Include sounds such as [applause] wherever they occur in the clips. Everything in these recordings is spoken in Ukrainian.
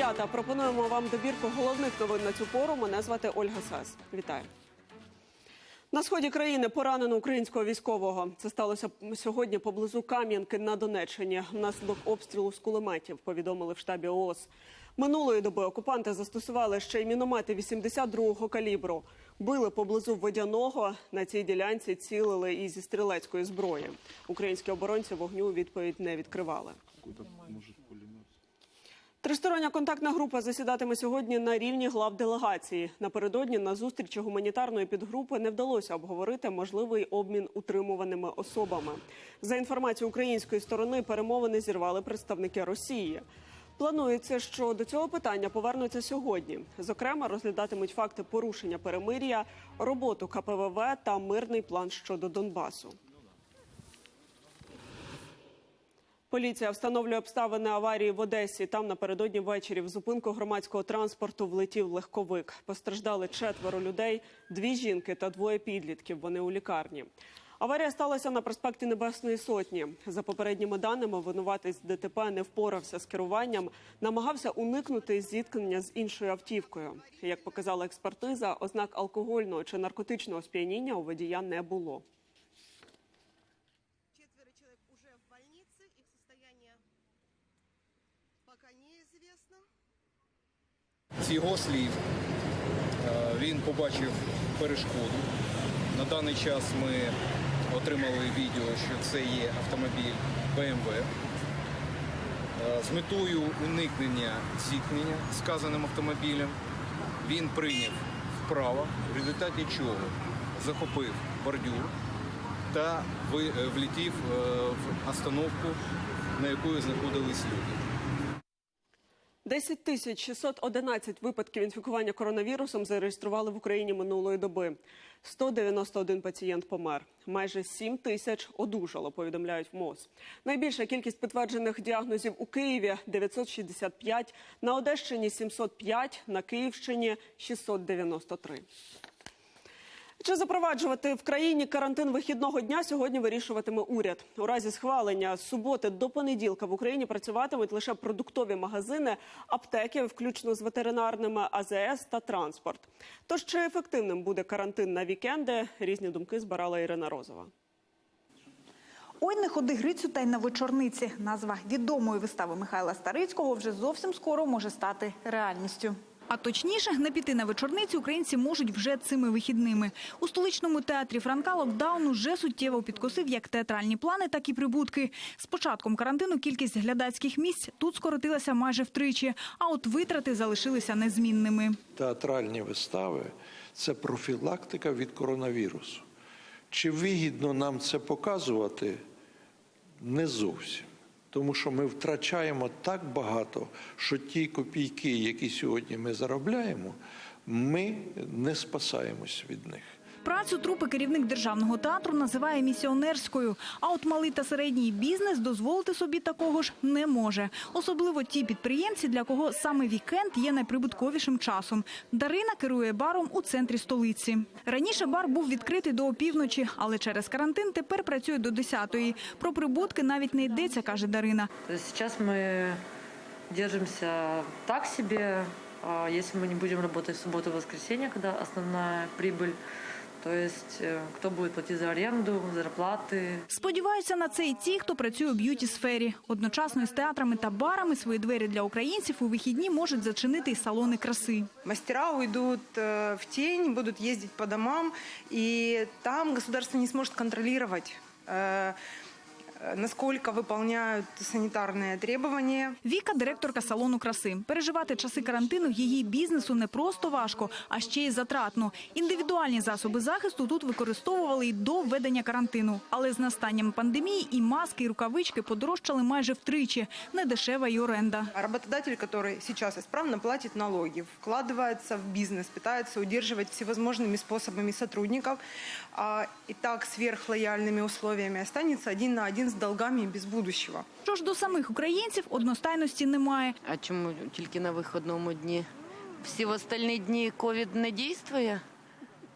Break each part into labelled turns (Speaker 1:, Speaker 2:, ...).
Speaker 1: дев'ята. Пропонуємо вам добірку головних новин на цю пору. Мене звати Ольга Сас. Вітаю. На сході країни поранено українського військового. Це сталося сьогодні поблизу Кам'янки на Донеччині. Внаслідок обстрілу з кулеметів. Повідомили в штабі ООС. Минулої доби окупанти застосували ще й міномети 82-го калібру. Били поблизу водяного. На цій ділянці цілили і зі стрілецької зброї. Українські оборонці вогню відповідь не відкривали. Тристороння контактна група засідатиме сьогодні на рівні глав делегації. Напередодні на зустрічі гуманітарної підгрупи не вдалося обговорити можливий обмін утримуваними особами. За інформацією української сторони, перемовини зірвали представники Росії. Планується, що до цього питання повернуться сьогодні. Зокрема, розглядатимуть факти порушення перемир'я, роботу КПВВ та мирний план щодо Донбасу. Поліція встановлює обставини аварії в Одесі. Там напередодні ввечері в зупинку громадського транспорту влетів легковик. Постраждали четверо людей, дві жінки та двоє підлітків. Вони у лікарні. Аварія сталася на проспекті Небесної Сотні. За попередніми даними, винуватець ДТП не впорався з керуванням, намагався уникнути зіткнення з іншою автівкою. Як показала експертиза, ознак алкогольного чи наркотичного сп'яніння у водія не було.
Speaker 2: Уже в больнице, их состояние пока неизвестно.
Speaker 3: З його слів, е, він побачив перешкоду. На даний час ми отримали відео, що це є автомобіль BMW. Е, З метою уникнення зіткнення сказаним автомобілем він прийняв вправо, в результаті чого захопив бордюр та е, е, в остановку, на якої знаходились люди.
Speaker 1: 10 тисяч 611 випадків інфікування коронавірусом зареєстрували в Україні минулої доби. 191 пацієнт помер. Майже 7 тисяч одужало, повідомляють в МОЗ. Найбільша кількість підтверджених діагнозів у Києві – 965, на Одещині – 705, на Київщині – 693. Чи запроваджувати в країні карантин вихідного дня сьогодні вирішуватиме уряд. У разі схвалення з суботи до понеділка в Україні працюватимуть лише продуктові магазини, аптеки, включно з ветеринарними, АЗС та транспорт. Тож чи ефективним буде карантин на вікенди? Різні думки збирала Ірина Розова.
Speaker 4: Ой, не ходи Грицю та й на вечорниці. Назва відомої вистави Михайла Старицького вже зовсім скоро може стати реальністю. А точніше, не піти на вечорниці українці можуть вже цими вихідними. У столичному театрі Франка локдаун уже суттєво підкосив як театральні плани, так і прибутки. З початком карантину кількість глядацьких місць тут скоротилася майже втричі, а от витрати залишилися незмінними.
Speaker 5: театральні вистави це профілактика від коронавірусу. Чи вигідно нам це показувати? Не зовсім. Тому що ми втрачаємо так багато, що ті копійки, які сьогодні ми заробляємо, ми не спасаємось від них.
Speaker 4: Працю трупи керівник державного театру називає місіонерською. А от малий та середній бізнес дозволити собі такого ж не може. Особливо ті підприємці, для кого саме вікенд є найприбутковішим часом. Дарина керує баром у центрі столиці. Раніше бар був відкритий до опівночі, але через карантин тепер працює до 10-ї. Про прибутки навіть не йдеться, каже Дарина.
Speaker 6: То есть сейчас мы держимся так себе. А Если мы не будем работать в субботу и воскресенье, когда основная прибыль, то есть э, кто будет платить за аренду, зарплаты,
Speaker 4: Сподіваються на це і ті, хто працює у б'юті сфері. Одночасно із театрами та барами свої двері для українців у вихідні можуть зачинити й салони краси.
Speaker 7: Мастера уйдут э, в тень, будут ездить по домам, и там государство не сможет контролировать, э, э, насколько выполняют санитарные требования.
Speaker 4: Віка директорка салону краси. Переживати часи карантину її бізнесу не просто важко, а ще й затратно. Індивідуальні засоби захисту тут використовували й до введення карантину. Але з настанням пандемії і маски, і рукавички подорожчали майже втричі. Недешева й оренда.
Speaker 7: А работодатель, который сейчас исправно платит налоги, вкладывается в бизнес, пытается удерживать всевозможными способами сотрудников, а и так сверхлояльными условиями останется один на один с долгами и без будущего.
Speaker 4: Що ж до самих українців одностайності немає.
Speaker 8: А чому тільки на виходному дні? Всі в остальні дні ковід не дійствує?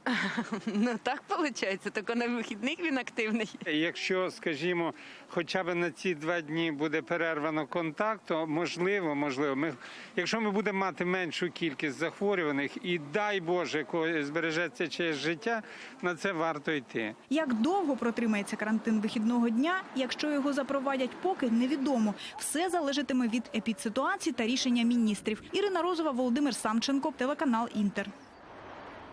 Speaker 8: [laughs]
Speaker 9: Ну так виходить, тільки на вихідних він активний.
Speaker 8: Якщо, скажімо, хоча б на ці два дні буде перервано контакт, то можливо, можливо, ми, якщо ми будемо мати меншу кількість захворюваних і дай Боже, коли збережеться чиєсь життя, на це варто йти.
Speaker 4: Як довго протримається карантин вихідного дня, якщо його запровадять, поки невідомо. Все залежатиме від епідситуації та рішення міністрів. Ірина Розова, Володимир Самченко, телеканал Інтер.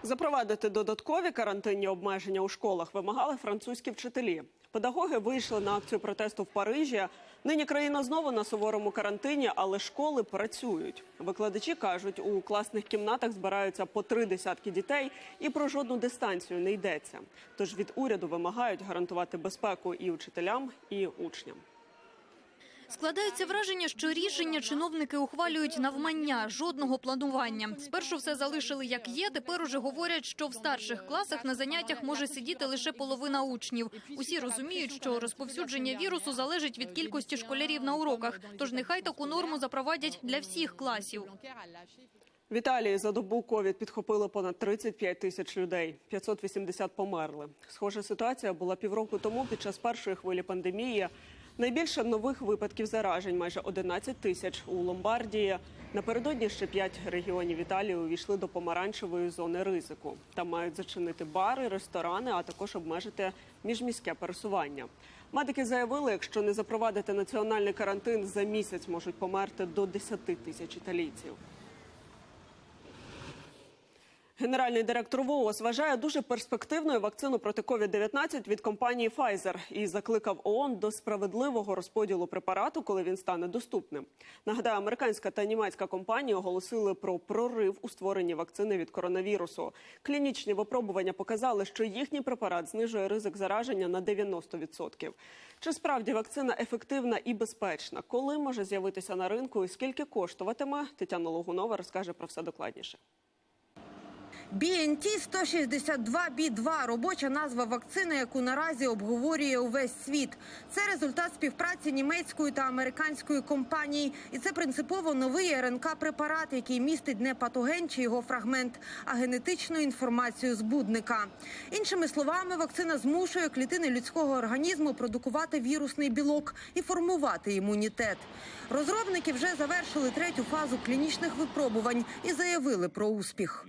Speaker 1: Запровадити додаткові карантинні обмеження у школах вимагали французькі вчителі. Педагоги вийшли на акцію протесту в Парижі. Нині країна знову на суворому карантині, але школи працюють. Викладачі кажуть, у класних кімнатах збираються по три десятки дітей, і про жодну дистанцію не йдеться. Тож від уряду вимагають гарантувати безпеку і учителям, і учням.
Speaker 10: Складається враження, що рішення чиновники ухвалюють навмання, жодного планування. Спершу все залишили як є. Тепер уже говорять, що в старших класах на заняттях може сидіти лише половина учнів. Усі розуміють, що розповсюдження вірусу залежить від кількості школярів на уроках. Тож нехай таку норму запровадять для всіх класів.
Speaker 1: В Італії за добу ковід підхопило понад 35 тисяч людей. 580 померли. Схожа ситуація була півроку тому під час першої хвилі пандемії. Найбільше нових випадків заражень майже 11 тисяч у Ломбардії. Напередодні ще п'ять регіонів Італії увійшли до помаранчевої зони ризику. Там мають зачинити бари, ресторани, а також обмежити міжміське пересування. Медики заявили, якщо не запровадити національний карантин, за місяць можуть померти до 10 тисяч італійців. Генеральний директор ВООЗ вважає дуже перспективною вакцину проти COVID-19 від компанії Pfizer і закликав ООН до справедливого розподілу препарату, коли він стане доступним. Нагадаю, американська та німецька компанії оголосили про прорив у створенні вакцини від коронавірусу. Клінічні випробування показали, що їхній препарат знижує ризик зараження на 90%. Чи справді вакцина ефективна і безпечна? Коли може з'явитися на ринку і скільки коштуватиме? Тетяна Логунова розкаже про все докладніше.
Speaker 11: BNT 162 b 2 робоча назва вакцини, яку наразі обговорює увесь світ. Це результат співпраці німецької та американської компаній, і це принципово новий РНК препарат, який містить не патоген чи його фрагмент, а генетичну інформацію збудника. Іншими словами, вакцина змушує клітини людського організму продукувати вірусний білок і формувати імунітет. Розробники вже завершили третю фазу клінічних випробувань і заявили про успіх.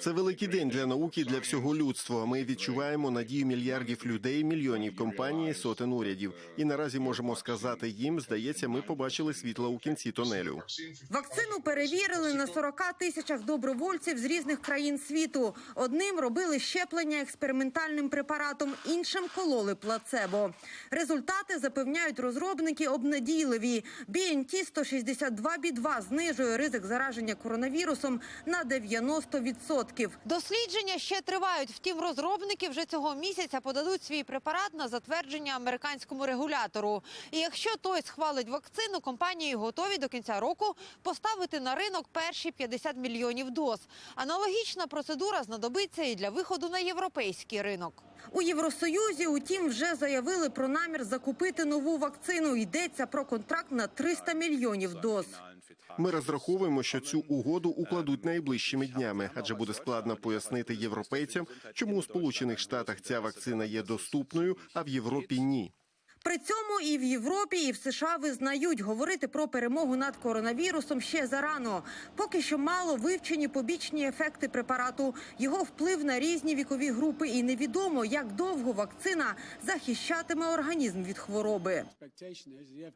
Speaker 12: Це великий день для науки, для всього людства. Ми відчуваємо надію мільярдів людей, мільйонів компаній, сотень урядів. І наразі можемо сказати їм, здається, ми побачили світло у кінці тунелю.
Speaker 11: Вакцину перевірили на 40 тисячах добровольців з різних країн світу. Одним робили щеплення експериментальним препаратом, іншим кололи плацебо. Результати запевняють розробники обнадійливі. BNT 162 b 2 знижує ризик зараження коронавірусом на 90%. Дослідження ще тривають. Втім, розробники вже цього місяця подадуть свій препарат на затвердження американському регулятору. І якщо той схвалить вакцину, компанії готові до кінця року поставити на ринок перші 50 мільйонів доз. Аналогічна процедура знадобиться і для виходу на європейський ринок. У Євросоюзі, утім, вже заявили про намір закупити нову вакцину. Йдеться про контракт на 300 мільйонів доз.
Speaker 12: Ми розраховуємо, що цю угоду укладуть найближчими днями, адже буде складно пояснити європейцям, чому у Сполучених Штатах ця вакцина є доступною, а в Європі ні.
Speaker 11: При цьому і в Європі, і в США визнають, говорити про перемогу над коронавірусом ще зарано. Поки що мало вивчені побічні ефекти препарату, його вплив на різні вікові групи, і невідомо, як довго вакцина захищатиме організм від хвороби.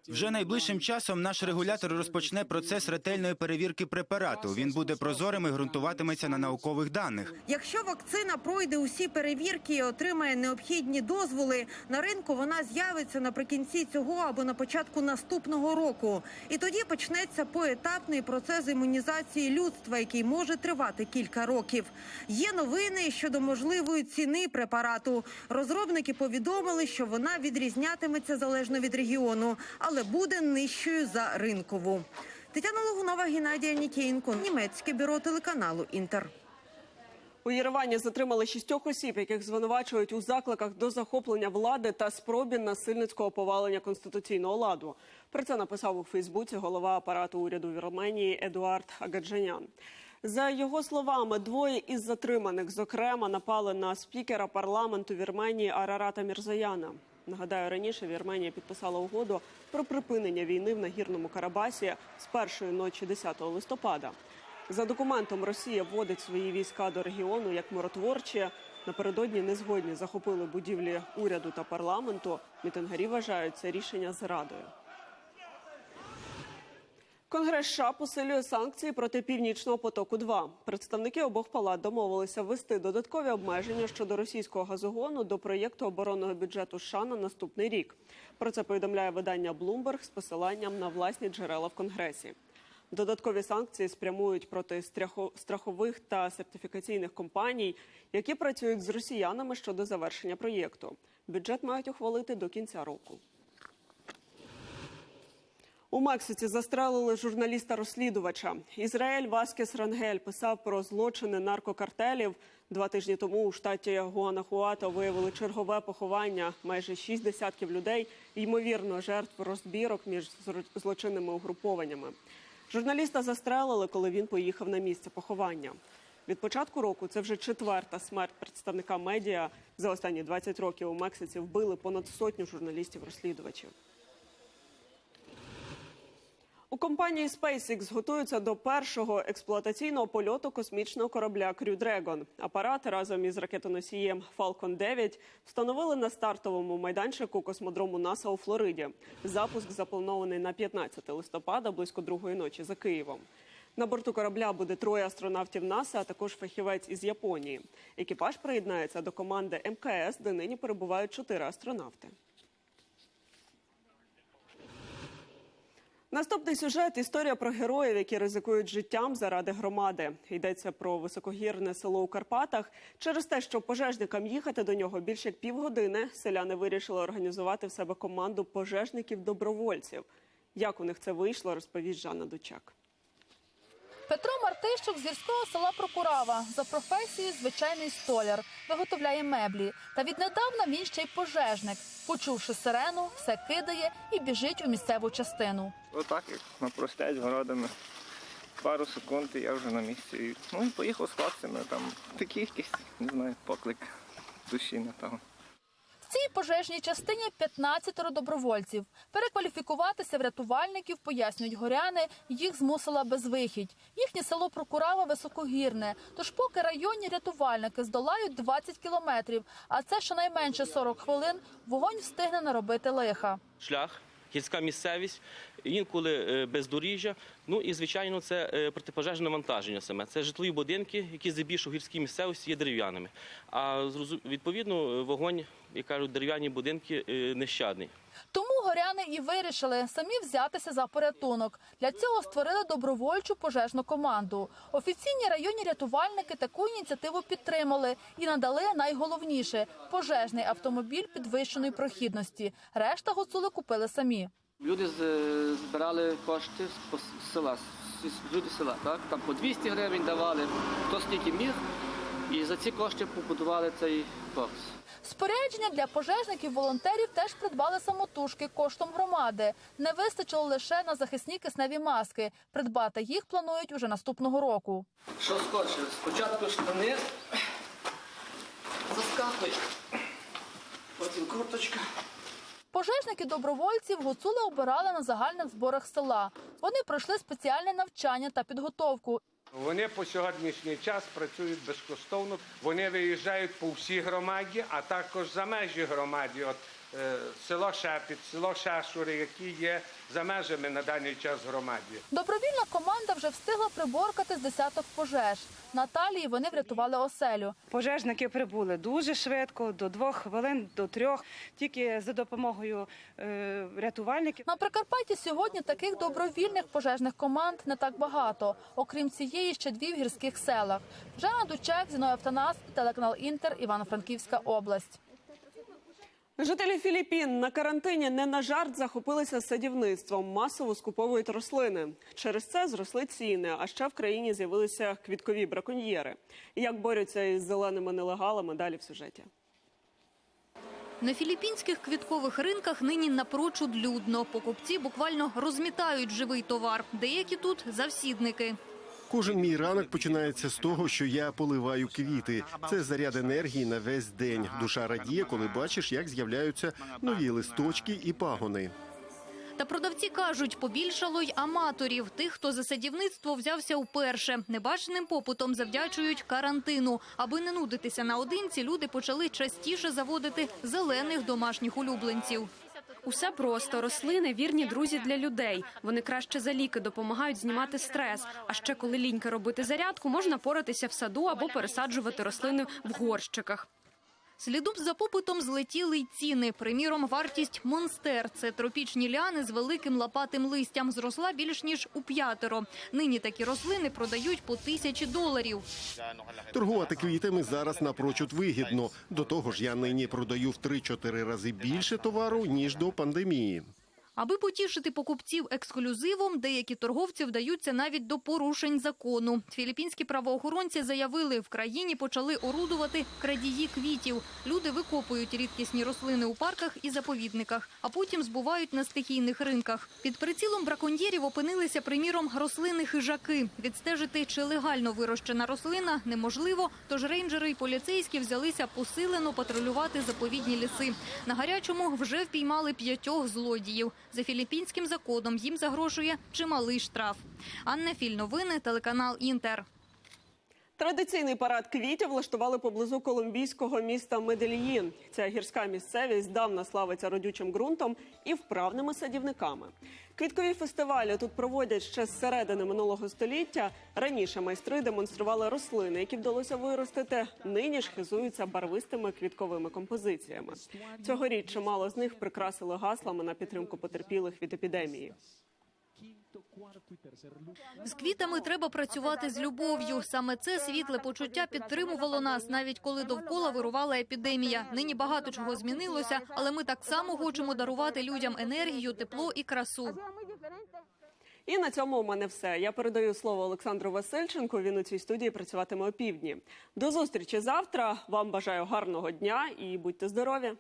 Speaker 13: Вже найближчим часом наш регулятор розпочне процес ретельної перевірки препарату. Він буде прозорим і ґрунтуватиметься на наукових даних.
Speaker 11: Якщо вакцина пройде усі перевірки і отримає необхідні дозволи, на ринку вона з'явиться наприкінці цього або на початку наступного року. І тоді почнеться поетапний процес імунізації людства, який може тривати кілька років. Є новини щодо можливої ціни препарату. Розробники повідомили, що вона відрізнятиметься залежно від регіону, але буде нижчою за ринкову. Тетяна Логунова, Геннадія Нікієнко, німецьке бюро телеканалу Інтер.
Speaker 1: У Єревані затримали шістьох осіб, яких звинувачують у закликах до захоплення влади та спробі насильницького повалення конституційного ладу. Про це написав у Фейсбуці голова апарату уряду Вірменії Едуард Агаджанян. За його словами, двоє із затриманих, зокрема, напали на спікера парламенту Вірменії Арарата Мірзояна. Нагадаю, раніше Вірменія підписала угоду про припинення війни в нагірному Карабасі з першої ночі 10 листопада. За документом Росія вводить свої війська до регіону як миротворчі. Напередодні незгодні захопили будівлі уряду та парламенту. Мітингарі вважають це рішення зрадою. Конгрес США посилює санкції проти північного потоку. 2 представники обох палат домовилися ввести додаткові обмеження щодо російського газогону до проєкту оборонного бюджету США на наступний рік. Про це повідомляє видання Bloomberg з посиланням на власні джерела в конгресі. Додаткові санкції спрямують проти страхо- страхових та сертифікаційних компаній, які працюють з росіянами щодо завершення проєкту. Бюджет мають ухвалити до кінця року. У Мексиці застрелили журналіста-розслідувача. Ізраїль Васкес Рангель писав про злочини наркокартелів. Два тижні тому у штаті Гуанахуато виявили чергове поховання. Майже шість десятків людей, ймовірно, жертв розбірок між злочинними угрупованнями. Журналіста застрелили, коли він поїхав на місце поховання. Від початку року це вже четверта смерть представника медіа. За останні 20 років у Мексиці вбили понад сотню журналістів-розслідувачів. У компанії SpaceX готуються до першого експлуатаційного польоту космічного корабля Crew Dragon. Апарат разом із ракетоносієм Falcon 9 встановили на стартовому майданчику космодрому НАСА у Флориді. Запуск запланований на 15 листопада близько другої ночі за Києвом. На борту корабля буде троє астронавтів НАСА, а також фахівець із Японії. Екіпаж приєднається до команди МКС, де нині перебувають чотири астронавти. Наступний сюжет історія про героїв, які ризикують життям заради громади. Йдеться про високогірне село у Карпатах. Через те, що пожежникам їхати до нього більше як півгодини, селяни вирішили організувати в себе команду пожежників-добровольців. Як у них це вийшло, розповість Жанна Дучак.
Speaker 14: Петро Мартищук з гірського села Прокурава за професією звичайний столяр, виготовляє меблі. Та віднедавна він ще й пожежник. Почувши сирену, все кидає і біжить у місцеву частину.
Speaker 15: Отак, як напростять городами. Пару секунд і я вже на місці. Ну і поїхав з хлопцями. Там такий якийсь, не знаю, поклик душі, напевно.
Speaker 14: Цій пожежній частині 15 добровольців. Перекваліфікуватися в рятувальників, пояснюють горяни, їх змусила безвихідь. Їхнє село Прокурава високогірне. Тож поки районні рятувальники здолають 20 кілометрів, а це щонайменше 40 хвилин, вогонь встигне наробити лиха.
Speaker 16: шлях, гірська місцевість, інколи е, бездоріжжя. Ну і звичайно, це е, протипожежне навантаження саме. Це житлові будинки, які здебільшого в гірській місцевості є дерев'яними. А відповідно вогонь, як кажуть, дерев'яні будинки е, нещадний.
Speaker 14: Тому горяни і вирішили самі взятися за порятунок. Для цього створили добровольчу пожежну команду. Офіційні районні рятувальники таку ініціативу підтримали і надали найголовніше пожежний автомобіль підвищеної прохідності. Решта гуцули купили самі.
Speaker 17: Люди збирали кошти з села, люди села, так? Там по 200 гривень давали, хто скільки міг, і за ці кошти побудували цей бокс.
Speaker 14: Спорядження для пожежників-волонтерів теж придбали самотужки коштом громади. Не вистачило лише на захисні кисневі маски. Придбати їх планують уже наступного року.
Speaker 17: Що скорше? Спочатку штани, заскакує, потім курточка.
Speaker 14: Пожежники добровольців гуцули обирали на загальних зборах села. Вони пройшли спеціальне навчання та підготовку.
Speaker 8: Вони по сьогоднішній час працюють безкоштовно. Вони виїжджають по всій громаді, а також за межі громаді. От село Шепіт, село Шашури, які є за межами на даний час громаді.
Speaker 14: Добровільна команда вже встигла приборкати з десяток пожеж. Наталії вони врятували оселю.
Speaker 7: Пожежники прибули дуже швидко, до двох хвилин, до трьох, тільки за допомогою е, рятувальників.
Speaker 14: На Прикарпатті сьогодні таких добровільних пожежних команд не так багато. Окрім цієї, ще дві в гірських селах. Жанна Дучак, Зіною Автонас, телеканал Інтер, Івано-Франківська область.
Speaker 1: Жителі Філіппін на карантині не на жарт захопилися садівництвом, масово скуповують рослини. Через це зросли ціни. А ще в країні з'явилися квіткові браконьєри. Як борються із зеленими нелегалами? Далі в сюжеті.
Speaker 10: На філіппінських квіткових ринках нині напрочуд людно. Покупці буквально розмітають живий товар. Деякі тут завсідники.
Speaker 12: Кожен мій ранок починається з того, що я поливаю квіти. Це заряд енергії на весь день. Душа радіє, коли бачиш, як з'являються нові листочки і пагони.
Speaker 10: Та продавці кажуть, побільшало й аматорів, тих, хто за садівництво взявся вперше. Небаченим попитом завдячують карантину. Аби не нудитися наодинці, люди почали частіше заводити зелених домашніх улюбленців.
Speaker 18: Усе просто рослини вірні друзі для людей. Вони краще за ліки допомагають знімати стрес. А ще коли лінька робити зарядку, можна поратися в саду або пересаджувати рослини в горщиках.
Speaker 10: Слідом за попитом злетіли й ціни. Приміром, вартість монстер – це тропічні ліани з великим лопатим листям. Зросла більш ніж у п'ятеро. Нині такі рослини продають по тисячі доларів.
Speaker 12: Торгувати квітами зараз напрочуд вигідно. До того ж, я нині продаю в 3-4 рази більше товару ніж до пандемії.
Speaker 10: Аби потішити покупців ексклюзивом, деякі торговці вдаються навіть до порушень закону. Філіппінські правоохоронці заявили, в країні почали орудувати крадії квітів. Люди викопують рідкісні рослини у парках і заповідниках, а потім збувають на стихійних ринках. Під прицілом браконьєрів опинилися, приміром, рослини хижаки. Відстежити, чи легально вирощена рослина, неможливо, тож рейнджери і поліцейські взялися посилено патрулювати заповідні ліси. На гарячому вже впіймали п'ятьох злодіїв. За філіппінським законом їм загрожує чималий штраф. Анна Філь, новини, телеканал Інтер.
Speaker 1: Традиційний парад квітів влаштували поблизу колумбійського міста Медельїн. Ця гірська місцевість давно славиться родючим ґрунтом і вправними садівниками. Квіткові фестивалі тут проводять ще з середини минулого століття. Раніше майстри демонстрували рослини, які вдалося виростити. Нині ж хизуються барвистими квітковими композиціями. Цьогоріч чимало з них прикрасили гаслами на підтримку потерпілих від епідемії.
Speaker 10: З квітами треба працювати з любов'ю. Саме це світле почуття підтримувало нас, навіть коли довкола вирувала епідемія. Нині багато чого змінилося, але ми так само хочемо дарувати людям енергію, тепло і красу.
Speaker 1: І на цьому у мене все. Я передаю слово Олександру Васильченку. Він у цій студії працюватиме опівдні. До зустрічі завтра. Вам бажаю гарного дня і будьте здорові.